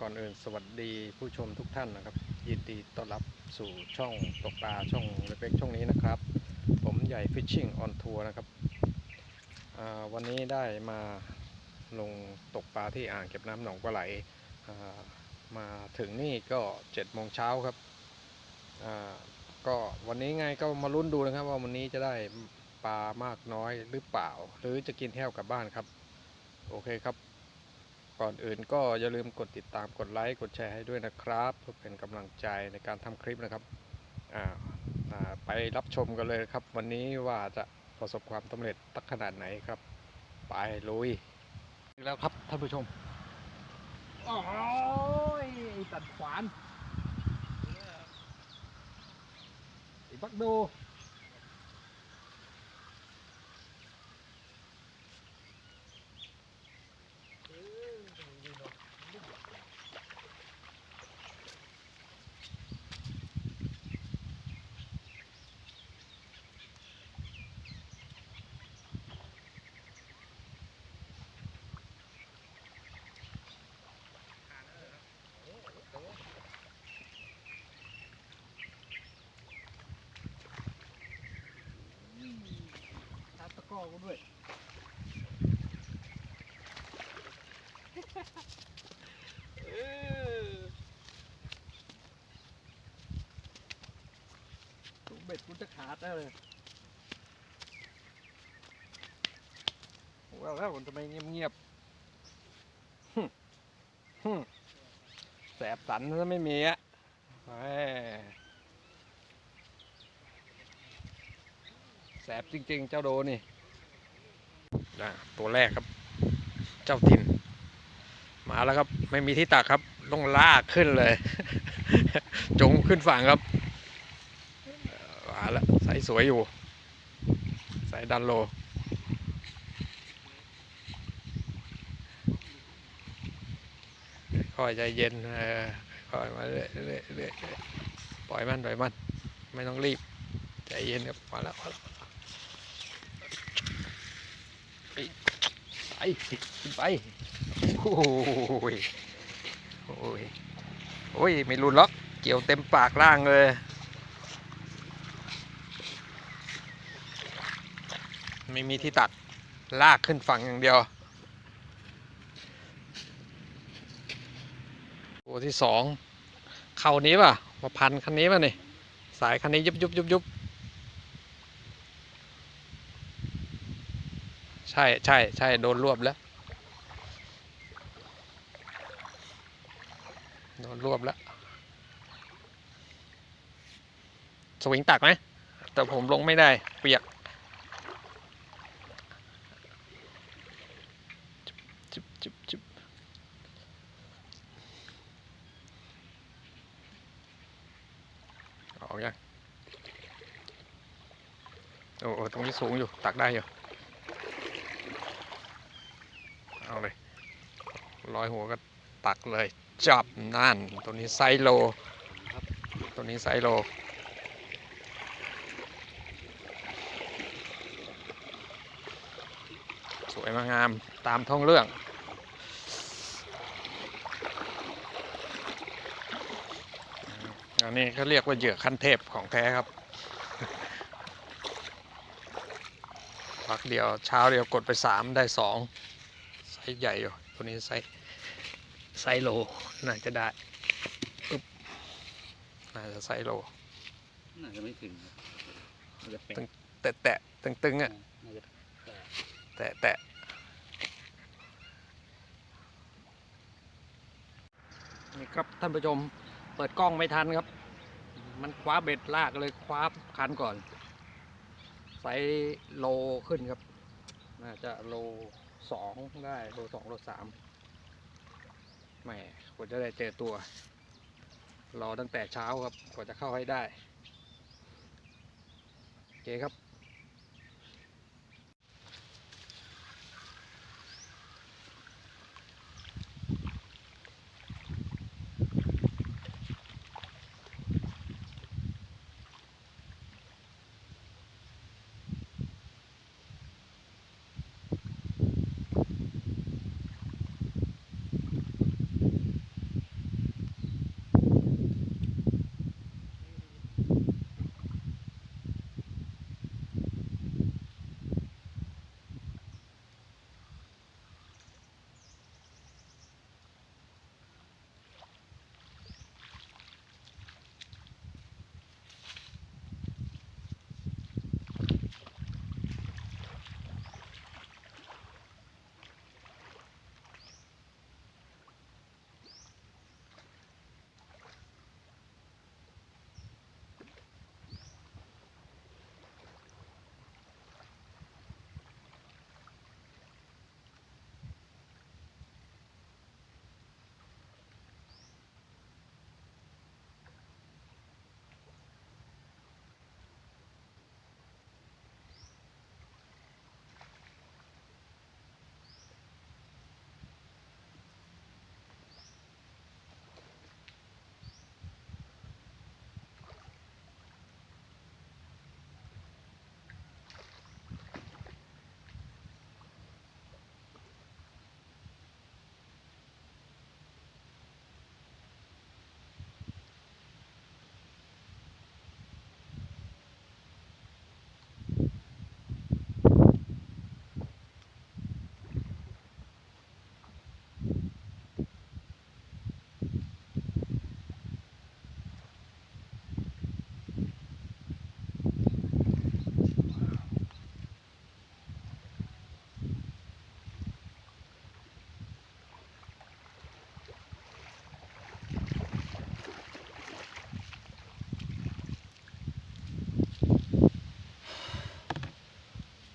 ก่อนอื่นสวัสดีผู้ชมทุกท่านนะครับ ยินดีต้อนรับสู่ช่องตกปลาช่องเล็กๆช่องนี้นะครับ ผมใหญ่ Fishing on Tour นะครับวันนี้ได้มาลงตกปลาที่อ่างเก็บน้ำหนองปลาไหลามาถึงนี่ก็7โมงเช้าครับก็วันนี้ไงก็มาลุ้นดูนะครับ ว่าวันนี้จะได้ปลามากน้อยหรือเปล่า หรือจะกินแห้วกลับบ้านครับ โอเคครับ ก่อนอื่นก็อย่าลืมกดติดตามกดไลค์กดแชร์ให้ด้วยนะครับ เพื่อเป็นกำลังใจในการทำคลิปนะครับอ่าไปรับชมกันเลยครับ วันนี้ว่าจะประสบความสำเร็จตักขนาดไหนครับ ไปลุยแล้วครับท่านผู้ชมโอ้ยไอ้ตัดขวานไอ้บักโด อกูด้วยเออถุงเบ็ดกูจะขาดแล้วเลยว่าแล้วมันทำไมเงียบๆฮึ่มฮึ่มแสบสันซะไม่มีอะแสบจริงๆ เจ้าโดนี่ อะตัวแรกครับ เจ้าถิ่น มาแล้วครับ ไม่มีที่ตักครับ ต้องลากขึ้นเลย จงขึ้นฝั่งครับมาแล้วใส่สวยอยู่ ใส่ดันโลค่อยใจเย็นเออค่อยมาเรื่อยเรื่อยปล่อยมันปล่อยมัน ไม่ต้องรีบ ใจเย็นครับมาแล้วมาแล้วไปไป ขึ้นไปโอ้ยโอ้ยโอ้ยไม่รุนล็อกเกี่ยวเต็มปากล่างเลยไม่มีที่ตัดลากขึ้นฝั่งอย่างเดียว ตัวที่สองเข้านี้ป่ะ มาพันคันนี้ป่ะนี่ สายคันนี้ยุบยุบยุบยุบ ใช่ใช่ใช่โดนรวบแล้ว โดนรวบแล้ว สวิงตักไหมแต่ผมลงไม่ได้ เปียกจุบจุบจุบออกยังโอ้ตรงนี้สูงอยู่ ตักได้อยู่ เอาเลยร้อยหัวก็ตักเลยจับนั่น ตัวนี้ไซโลตัวนี้ไซโลสวยมางามตามท้องเรื่อง อันนี้เขาเรียกว่าเหยื่อขั้นเทพของแท้ครับพักเดียวเช้าเดียวกดไปสามได้สอง ซส์ใหญ่อยู่ตัวนี้ไซส์ไซส์โลน่าจะได้อึ๊บน่าจะไซส์โลน่าจะไม่ถึงน่าจะเป็นแตะแตะตึงตึงๆอะน่าจะแตะแตะนี่ครับท่านผู้ชมเปิดกล้องไม่ทันครับ มันคว้าเบ็ดลากเลยคว้าคันก่อนไซส์โลขึ้นครับ น่าจะโล สองได้โลสองโลสามแหมกว่าจะได้เจอตัว รอตั้งแต่เช้าครับกว่าจะเข้าให้ได้ โอเคครับ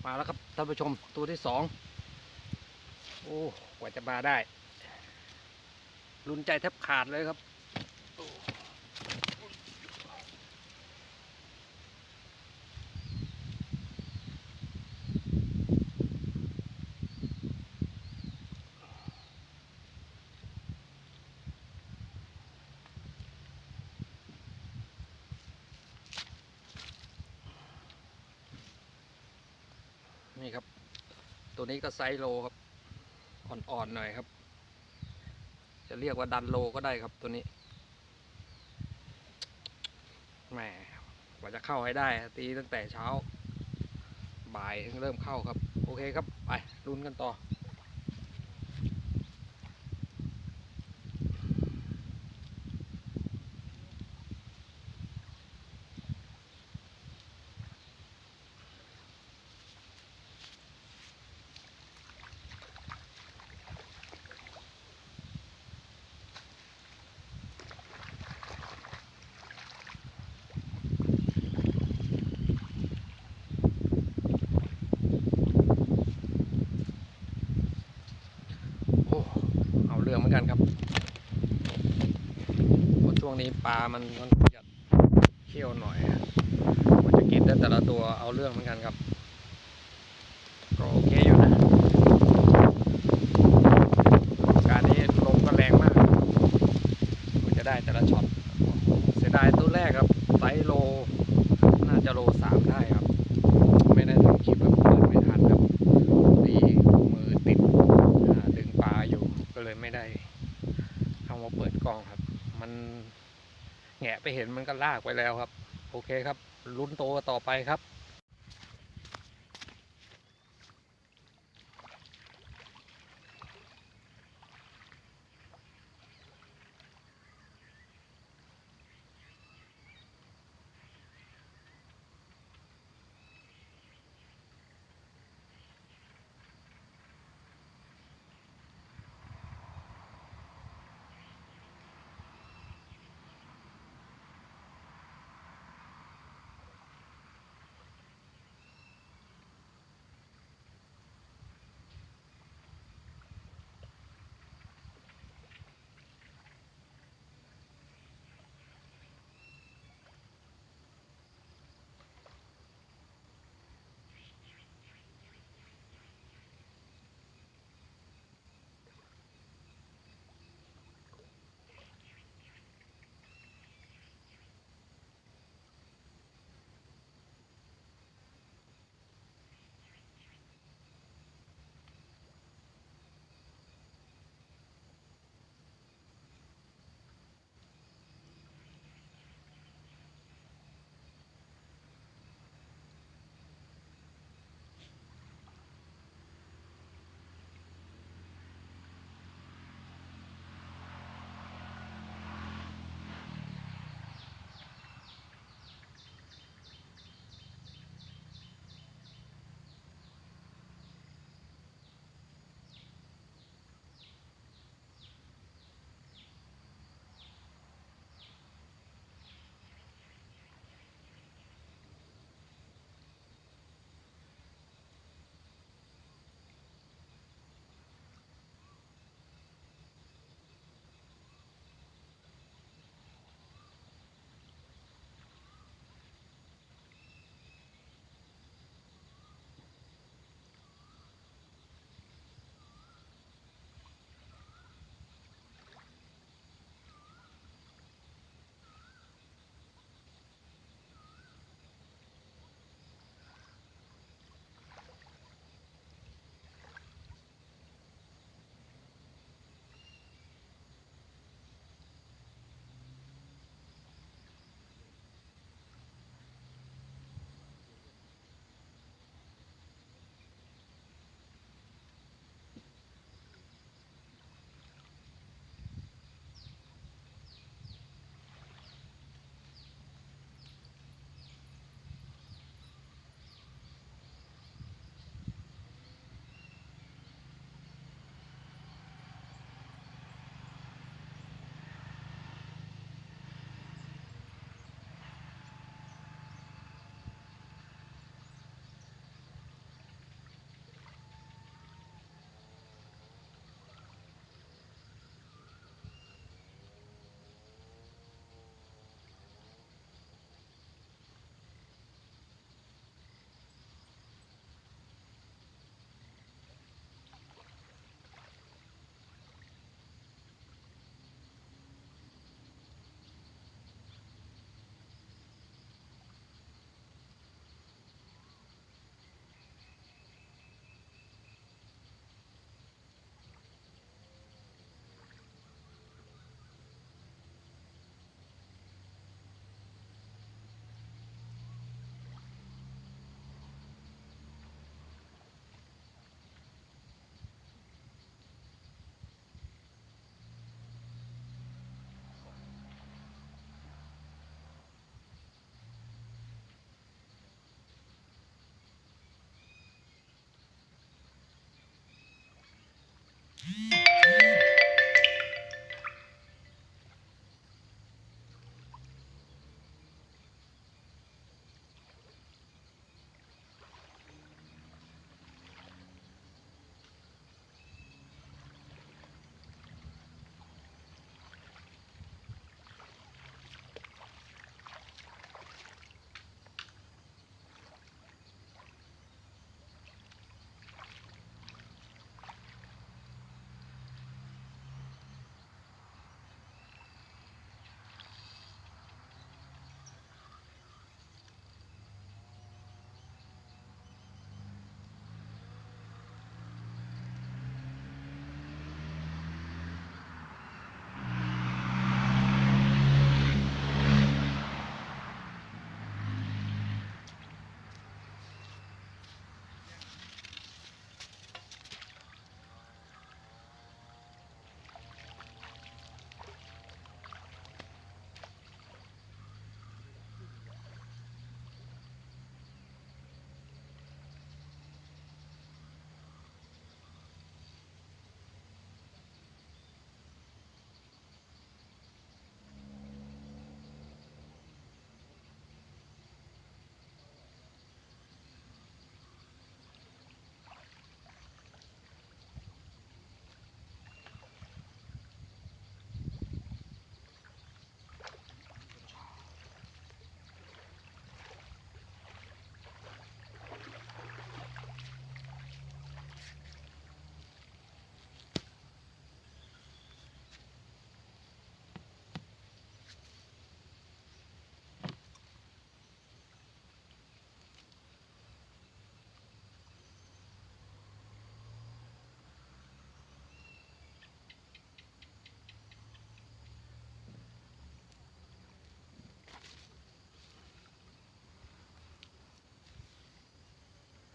มาแล้วครับท่านผู้ชมตัวที่สองโอ้กว่าจะมาได้รุนใจแทบขาดเลยครับ ตัวนี้ก็ไซส์โลครับ อ่อนๆหน่อยครับ จะเรียกว่าดันโลก็ได้ครับตัวนี้แหมกว่าจะเข้าให้ได้ ตีตั้งแต่เช้า บ่ายเริ่มเข้าครับ โอเคครับ ไปลุ้นกันต่อ โอ้เอาเรื่องเหมือนกันครับเพราะช่ วงนี้ปลามันมันจะเคี่ยวหน่อยมันจะกินได้แต่ละตัวเอาเรื่องเหมือนกันครับ ก็โอเคอยู่นะ การนี้ลมก็แรงมากกว่าจะได้แต่ละช็อต เสียดายตัวแรกครับไซส์โล น่าจะโลสามได้ครับ ไม่ได้ทำคลิปแบบเปิดไม่ทันครับดีมือติด อ่าดึงปลาอยู่ก็เลยไม่ได้เข้ามาเปิดกล้องครับ มันแงะไปเห็นมัน ก็ลากไปแล้วครับ โอเคครับลุ้นโตต่อไปครับ Yeah.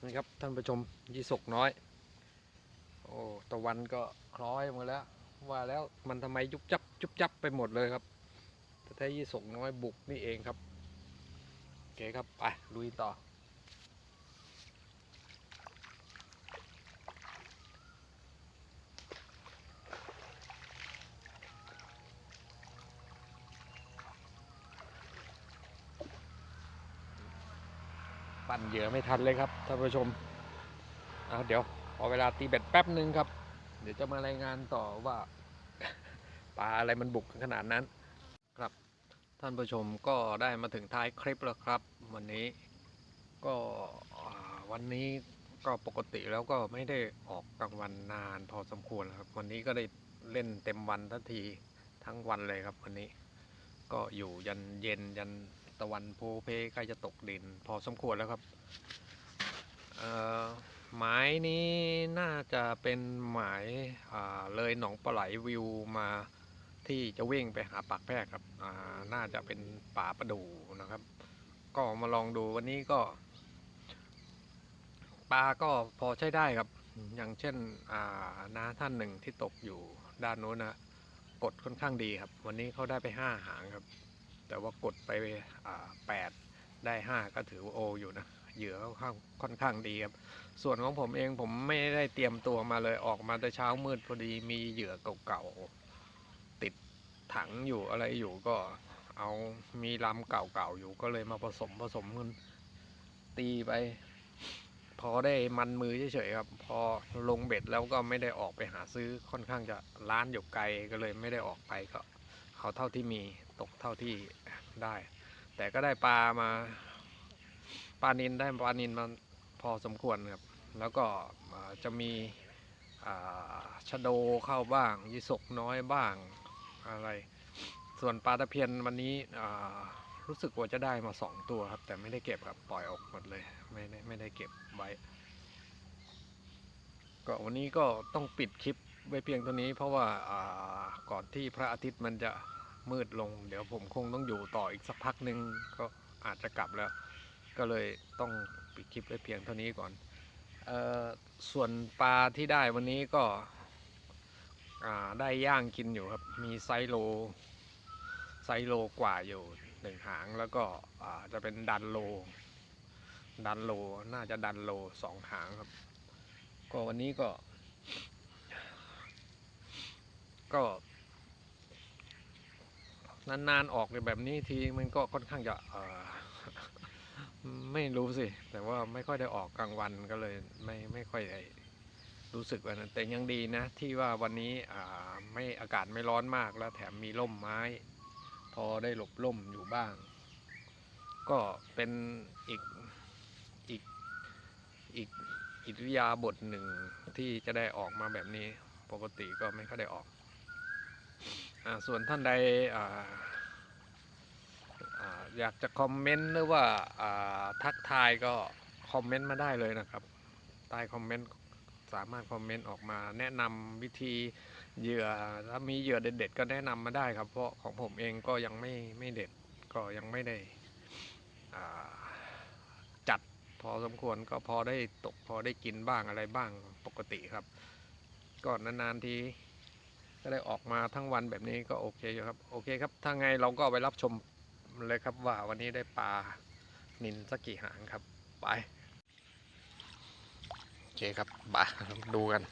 นะครับท่านผู้ชมยี่สกน้อย โอ้ตะวันก็คล้อยมาแล้ว ว่าแล้วมันทำไมยุบจับยุบจับไปหมดเลยครับแต่ท้ยี่สกน้อยบุกนี่เองครับโอเคครับไปลุยต่อ เหยื่อไม่ทันเลยครับท่านผู้ชมเอาเดี๋ยวขอเวลาตีเบ็ดแป๊บหนึ่งครับ เดี๋ยวจะมารายงานต่อว่าปลาอะไรมันบุกขนาดนั้นครับ ท่านผู้ชมก็ได้มาถึงท้ายคลิปแล้วครับ วันนี้ก็วันนี้ก็ปกติแล้วก็ไม่ได้ออกกลางวันนานพอสมควรครับ วันนี้ก็ได้เล่นเต็มวันทันทีทั้งวันเลยครับวันนี้ ก็อยู่ยันเย็นยัน ตะวันโพเพใกล้จะตกดิน พอสมควรแล้วครับเอ่อหมายนี้น่าจะเป็นหมายาเลยหนองปลาไหลวิวมาที่จะวิ่งไปหาปากแพรกครับน่าจะเป็นป่าประดูนะครับ ก็มาลองดูวันนี้ก็ปลาก็พอใช้ได้ครับ อย่างเช่นน้าท่านหนึ่งที่ตกอยู่ด้านโน้นนะกดค่อนข้างดีครับ วันนี้เขาได้ไปห้าหางครับ แต่ว่ากดไปแปดได้ห้าก็ถือว่าโออยู่นะเหยื่อค่อนข้างค่อนข้างดีครับ ส่วนของผมเองผมไม่ได้เตรียมตัวมาเลยออกมาแต่เช้ามืดพอดีมีเหยื่อเก่าๆติดถังอยู่อะไรอยู่ก็เอามีลำเก่าๆอยู่ก็เลยมาผสมผสมกันตีไป พอได้มันมือเฉยๆครับ พอลงเบ็ดแล้วก็ไม่ได้ออกไปหาซื้อค่อนข้างจะร้านอยู่ไกลก็เลยไม่ได้ออกไปก็ เอาเท่าที่มีตกเท่าที่ได้ แต่ก็ได้ปลามาปลานินได้ปลานินมาพอสมควรครับ แล้วก็จะมีชะโดเข้าบ้างยีสกน้อยบ้างอะไร ส่วนปลาตะเพียนวันนี้รู้สึกว่าจะได้มาสองตัวครับ แต่ไม่ได้เก็บครับปล่อยออกหมดเลยไม่ได้ไม่ได้เก็บไว้ก็วันนี้ก็ต้องปิดคลิป ไว้เพียงเท่านี้เพราะว่าก่อนที่พระอาทิตย์มันจะมืดลง เดี๋ยวผมคงต้องอยู่ต่ออีกสักพักหนึ่งก็อาจจะกลับแล้ว ก็เลยต้องปิดคลิปไว้เพียงเท่านี้ก่อนออส่วนปลาที่ได้วันนี้ก็ได้ย่างกินอยู่ครับ มีไซโลไซโลกว่าอยู่หนึ่งหางแล้วก็จะเป็นดันโล ดันโลน่าจะดันโลสองหางครับ ก็วันนี้ก็ ก็ นานๆออกในแบบนี้ทีมันก็ค่อนข้างจะไม่รู้สิ แต่ว่าไม่ค่อยได้ออกกลางวันก็เลยไม่ไม่ค่อยได้รู้สึกว่านั้นแต่ยังดีนะ ที่ว่าวันนี้ไม่อากาศไม่ร้อนมากแล้วแถมมีร่มไม้ พอได้หลบร่มอยู่บ้าง ก็เป็นอีกอีกอีกอิริยาบถหนึ่งที่จะได้ออกมาแบบนี้ ปกติก็ไม่ค่อยได้ออก ส่วนท่านใดออยากจะคอมเมนต์หรือว่าทักทายก็คอมเมนต์มาได้เลยนะครับ ใต้คอมเมนต์สามารถคอมเมนต์ออกมา แนะนำวิธีเหยื่อถ้ามีเหยื่อเด็ด ๆ ก็แนะนำมาได้ครับ เพราะของผมเองก็ยังไม่ไม่เด็ดก็ยังไม่ได้จัดพอสมควรก็พอได้ตกพอได้กินบ้างอะไรบ้างปกติครับ ก่อนนานๆที ก็ได้ออกมาทั้งวันแบบนี้ก็โอเคอยู่ครับโอเคครับถ้าไงเราก็ไปรับชมเลยครับว่าวันนี้ได้ปลานินสักกี่หางครับไปโอเคครับมาดูกัน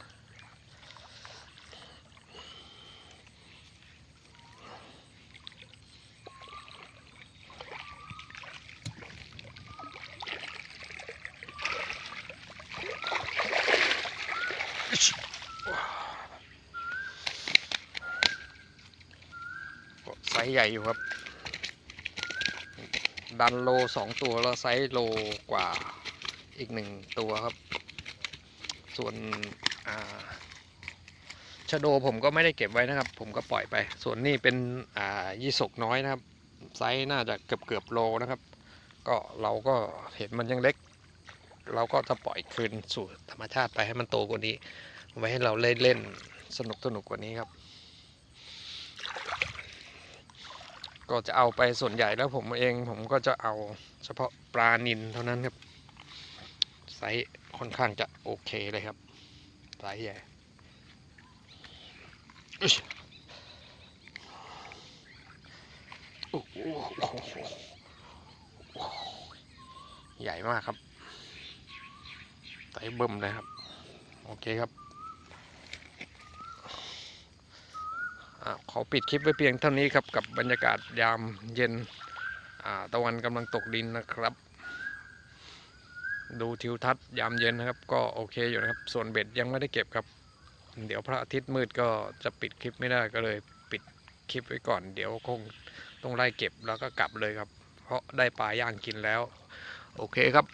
หญ่อยู่ครับ ดันโลสองตัวแล้วไซส์โลกว่าอีกหนึ่งตัวครับ ส่วนชะโดผมก็ไม่ได้เก็บไว้นะครับ ผมก็ปล่อยไป ส่วนนี้เป็นยี่สกน้อยนะครับ ไซส์น่าจะเกือบเกือบโลนะครับ ก็เราก็เห็นมันยังเล็ก เราก็จะปล่อยคืนสู่ธรรมชาติไปให้มันโตกว่านี้ ไว้ให้เราเล่นเล่นสนุกสนุกกว่านี้ครับ ก็จะเอาไปส่วนใหญ่แล้วผมเองผมก็จะเอาเฉพาะปลานินเท่านั้นครับ ไซส์ค่อนข้างจะโอเคเลยครับ ไซส์ใหญ่ใหญ่มากครับไซส์เบิ่มเลยครับ โอเคครับ อ่าขอปิดคลิปไว้เพียงเท่านี้ครับกับบรรยากาศยามเย็นตะวันกำลังตกดินนะครับ ดูทิวทัศน์ยามเย็นนะครับ ก็โอเคอยู่นะครับ ส่วนเบ็ดยังไม่ได้เก็บครับ เดี๋ยวพระอาทิตย์มืดก็จะปิดคลิปไม่ได้ก็เลยปิดคลิปไว้ก่อนเดี๋ยวคงต้องไล่เก็บแล้วก็กลับเลยครับ เพราะได้ปลาย่างกินแล้ว โอเคครับ